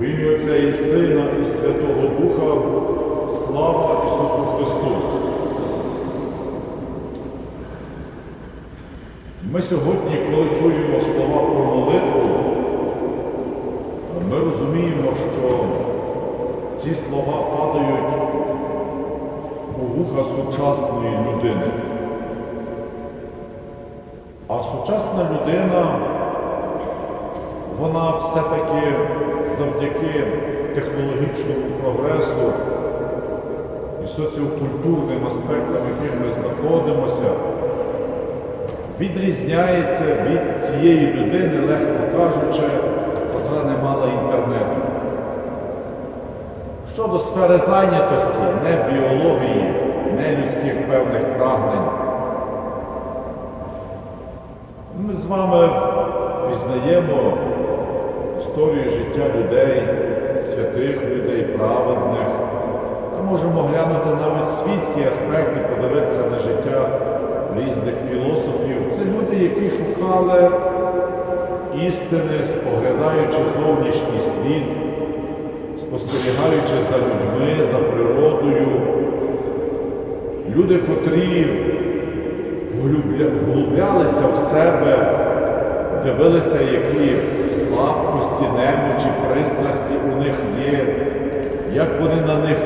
В ім'я Отця і Сина, і Святого Духа, слава Ісусу Христу. Ми сьогодні, коли чуємо слова про молитву, ми розуміємо, що ці слова падають у вуха сучасної людини. А сучасна людина, вона все-таки завдяки технологічному прогресу і соціокультурним аспектам, в яких ми знаходимося, відрізняється від цієї людини, легко кажучи, котра не мала інтернету. Щодо сфери зайнятості, не біології, не людських певних прагнень. Ми з вами пізнаємо історію життя людей, святих людей, праведних. Ми можемо глянути навіть світські аспекти, подивитися на життя різних філософів. Це люди, які шукали істини, споглядаючи зовнішній світ, спостерігаючи за людьми, за природою. Люди, котрі вглублялися в себе, дивилися, які слабкості, немочі, пристрасті у них є, як вони на них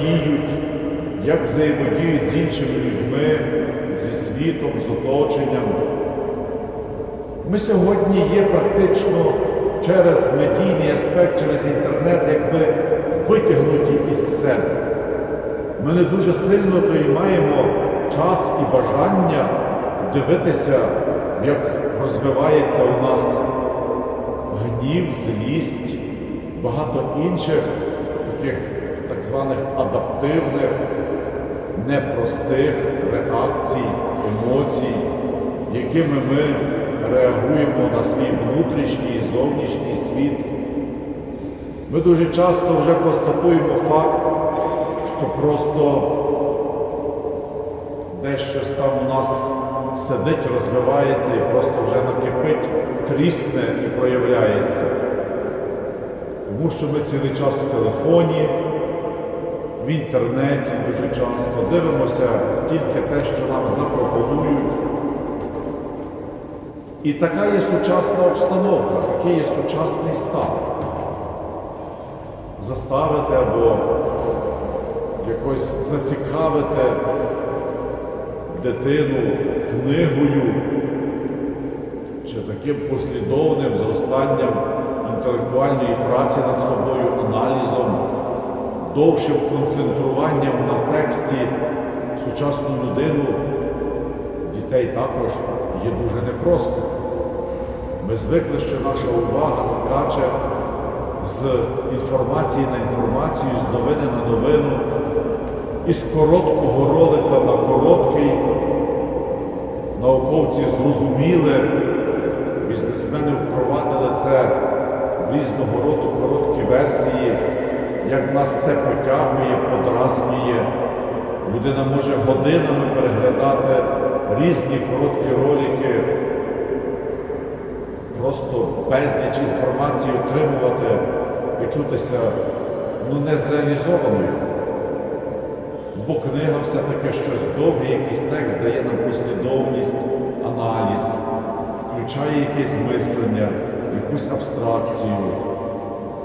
діють, як взаємодіють з іншими людьми, зі світом, з оточенням. Ми сьогодні є практично через медійний аспект, через інтернет, якби витягнуті із себе. Ми не дуже сильно то й маємо час і бажання дивитися, як розвивається у нас гнів, злість, багато інших таких так званих адаптивних, непростих реакцій, емоцій, якими ми реагуємо на свій внутрішній і зовнішній світ. Ми дуже часто вже констатуємо факт, що просто дещось там у нас сидить, розвивається і просто вже накипить, трісне і проявляється. Тому що ми цілий час в телефоні, в інтернеті дуже часто дивимося тільки те, що нам запропонують. І така є сучасна обстановка, такий є сучасний стан. Заставити або якось зацікавити дитину книгою чи таким послідовним зростанням інтелектуальної праці над собою, аналізом, довшим концентруванням на тексті сучасну людину, дітей також є дуже непросто. Ми звикли, що наша увага скаче з інформації на інформацію, з новини на новину, із короткого ролика на короткий. Науковці зрозуміли, бізнесмени впровадили це в різного роду короткі версії, як нас це потягує, подразнює. Людина може годинами переглядати різні короткі ролики, просто безліч інформації отримувати і чутися ну, незреалізованою. Бо книга все-таки щось довге, якийсь текст дає нам послідовність, аналіз, включає якесь мислення, якусь абстракцію,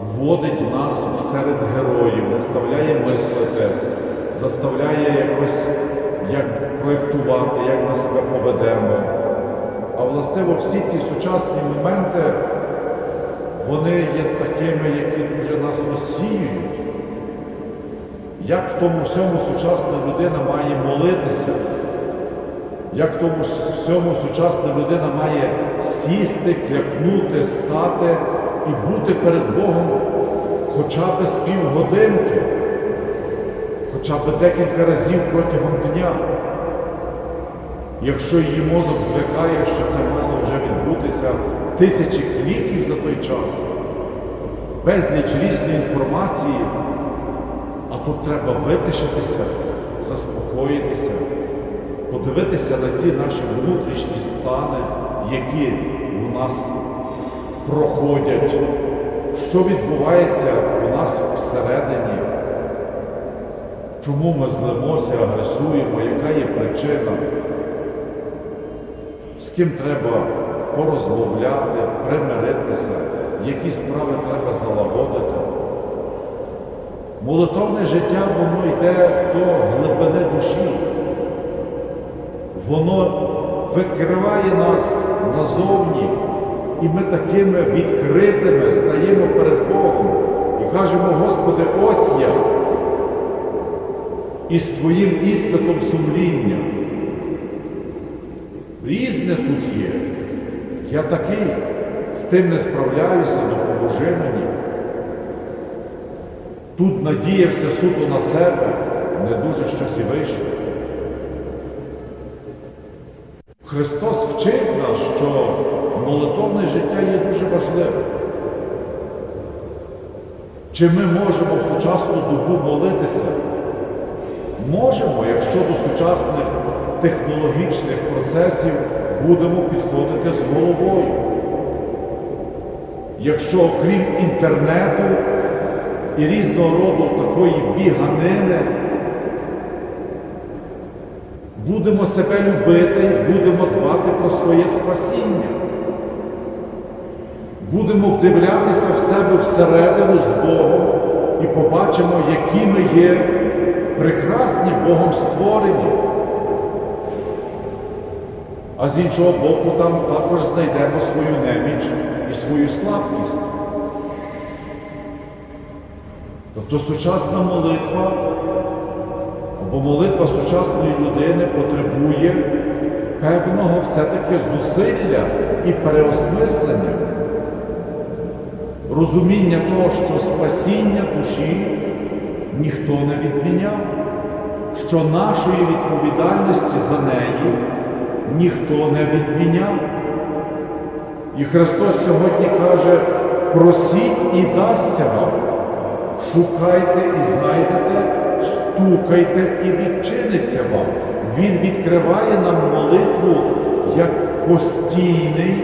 вводить нас серед героїв, заставляє мислити, заставляє якось як проєктувати, як ми себе поведемо. А властиво всі ці сучасні моменти, вони є такими, які дуже нас розсіюють. Як в тому всьому сучасна людина має молитися, як в тому всьому сучасна людина має сісти, клякнути, стати і бути перед Богом хоча б з півгодинки, хоча б декілька разів протягом дня. Якщо її мозок звикає, що це мало вже відбутися тисячі кліків за той час, безліч різної інформації, а тут треба витишитися, заспокоїтися, подивитися на ці наші внутрішні стани, які у нас проходять. Що відбувається у нас всередині, чому ми злимося, агресуємо, яка є причина, з ким треба порозмовляти, примиритися, які справи треба залагодити. Молитовне життя, воно йде до глибини душі. Воно викриває нас назовні, і ми такими відкритими стаємо перед Богом і кажемо, Господи, ось я із своїм іспитом сумління. Різне тут є. Я такий, з тим не справляюся, допоможи мені. Тут надіявся суто на себе, не дуже щось і вийшло. Христос вчить нас, що молитовне життя є дуже важливим. Чи ми можемо в сучасну добу молитися? Можемо, якщо до сучасних технологічних процесів будемо підходити з головою. Якщо окрім інтернету і різного роду такої біганини, будемо себе любити будемо дбати про своє спасіння. Будемо вдивлятися в себе всередину з Богом і побачимо, які ми є прекрасні Богом створені. А з іншого боку, там також знайдемо свою неміч і свою слабкість. Тобто сучасна молитва або молитва сучасної людини потребує певного все-таки зусилля і переосмислення, розуміння того, що спасіння душі ніхто не відміняв, що нашої відповідальності за неї ніхто не відміняв. І Христос сьогодні каже, просіть і дасться вам, шукайте і знайдете, стукайте і відчиниться вам. Він відкриває нам молитву як постійний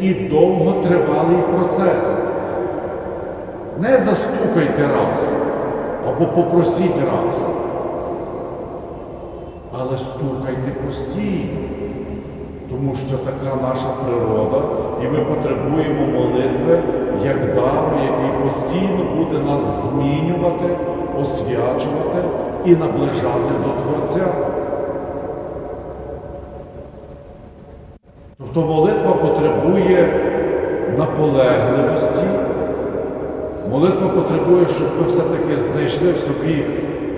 і довготривалий процес. Не застукайте раз або попросіть раз, але стукайте постійно, тому що така наша природа, і ми потребуємо молитви як дару, який постійно буде нас змінювати, освячувати і наближати до Творця. Тобто молитва потребує наполегливості, молитва потребує, щоб ми все-таки знайшли в собі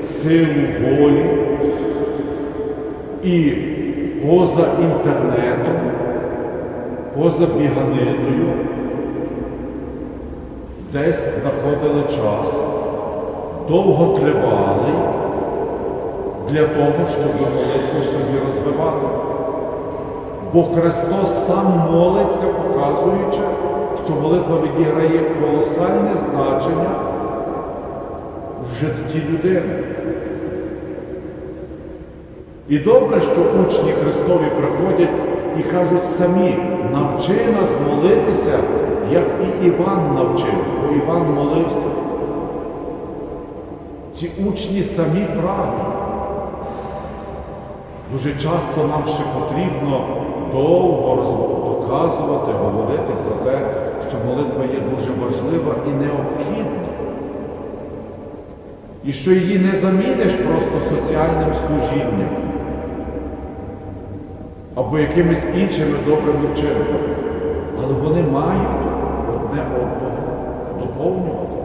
силу волі і поза інтернетом, поза біганиною, десь знаходили час довготривалий для того, щоб молитву собі розвивати. Бо Христос сам молиться, показуючи, що молитва відіграє колосальне значення в житті людини. І добре, що учні Христові приходять і кажуть самі, навчи нас молитися, як і Іван навчив, бо Іван молився. Ці учні самі праві. Дуже часто нам ще потрібно довго доказувати, говорити про те, що молитва є дуже важлива і необхідна. І що її не заміниш просто соціальним служінням або якимись іншими добрими вчинками. Але вони мають одне одного доповнювати.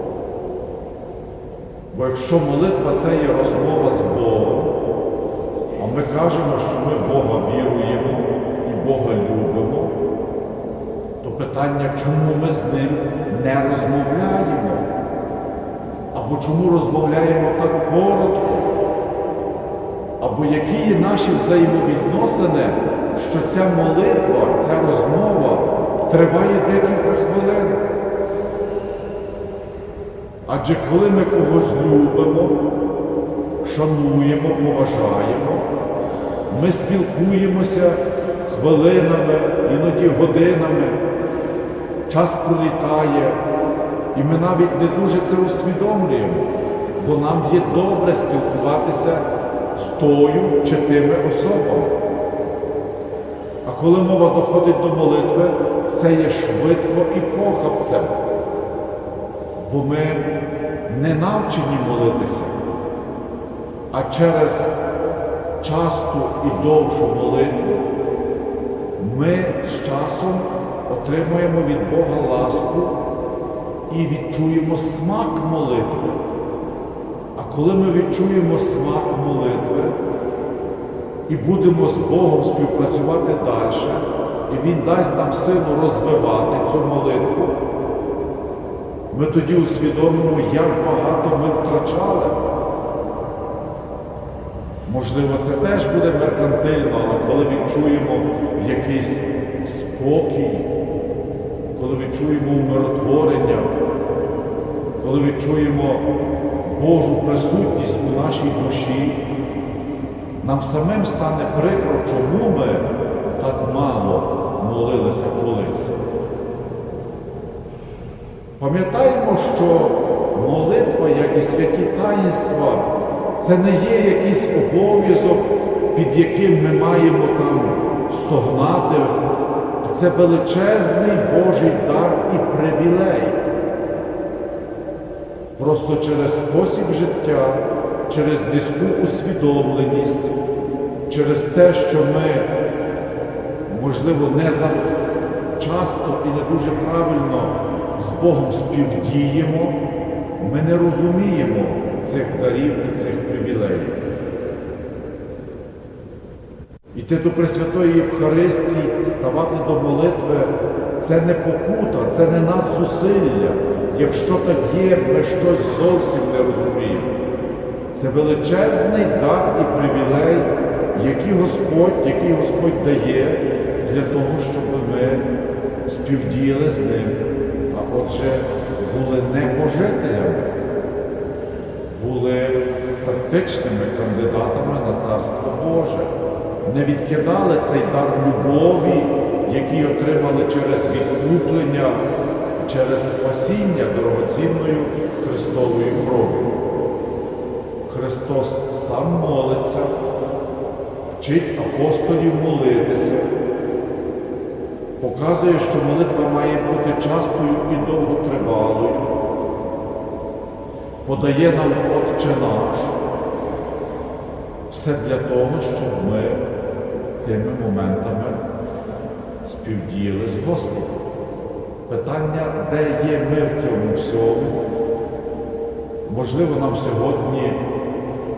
Бо якщо молитва це є розмова з Богом, а ми кажемо, що ми Бога віруємо і Бога любимо, то питання, чому ми з ним не розмовляємо? Або чому розмовляємо так коротко? Або які є наші взаємовідносини, що ця молитва, ця розмова триває декілька хвилин? Адже коли ми когось любимо, шануємо, поважаємо, ми спілкуємося хвилинами, іноді годинами, час пролітає, І ми навіть не дуже це усвідомлюємо, бо нам є добре спілкуватися з тою чи тими особами. А коли мова доходить до молитви, це є швидко і похабцем, бо ми не навчені молитися, а через часту і довшу молитву ми з часом отримуємо від Бога ласку і відчуємо смак молитви. А коли ми відчуємо смак молитви і будемо з Богом співпрацювати далі, і Він дасть нам силу розвивати цю молитву, ми тоді усвідомимо, як багато ми втрачали. Можливо, це теж буде меркантильно, але коли відчуємо якийсь спокій, коли відчуємо умиротворення, коли відчуємо Божу присутність у нашій душі, нам самим стане прикро, чому ми так мало молилися колись. Пам'ятаємо, що молитва, як і святі таїнства, це не є якийсь обов'язок, під яким ми маємо там стогнати, а це величезний Божий дар і привілей. Просто через спосіб життя, через низьку усвідомленість, через те, що ми, можливо, не за часто і не дуже правильно з Богом співдіємо, ми не розуміємо цих дарів і цих привілеїв. Іти до Пресвятої Євхаристії, ставати до молитви це не покута, це не надзусилля. Якщо так є, ми щось зовсім не розуміємо. Це величезний дар і привілей, який Господь, який Господь дає для того, щоб ми співдіяли з ним, а отже, були не божителями, були практичними кандидатами на Царство Боже, не відкидали цей дар любові, який отримали через відкуплення, через спасіння дорогоцінною Христовою кров'ю. Христос сам молиться, вчить апостолів молитися, показує, що молитва має бути частою і довготривалою, подає нам Отче наш. Все для того, щоб ми тими моментами співдіяли з Господом. Питання, де є ми в цьому всьому, можливо, нам сьогодні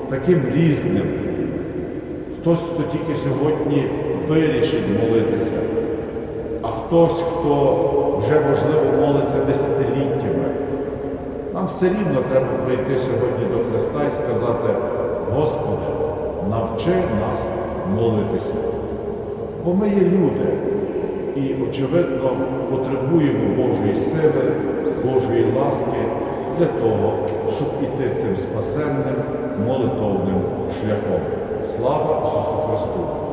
таким різним. Хтось, хто тільки сьогодні вирішить молитися, а хтось, хто вже, можливо, молиться десятиліттями. Нам все рівно треба прийти сьогодні до Христа і сказати, Господи, навчи нас молитися. Бо ми є люди і, очевидно, потребуємо Божої сили, Божої ласки для того, щоб іти цим спасенним молитовним шляхом. Слава Ісусу Христу!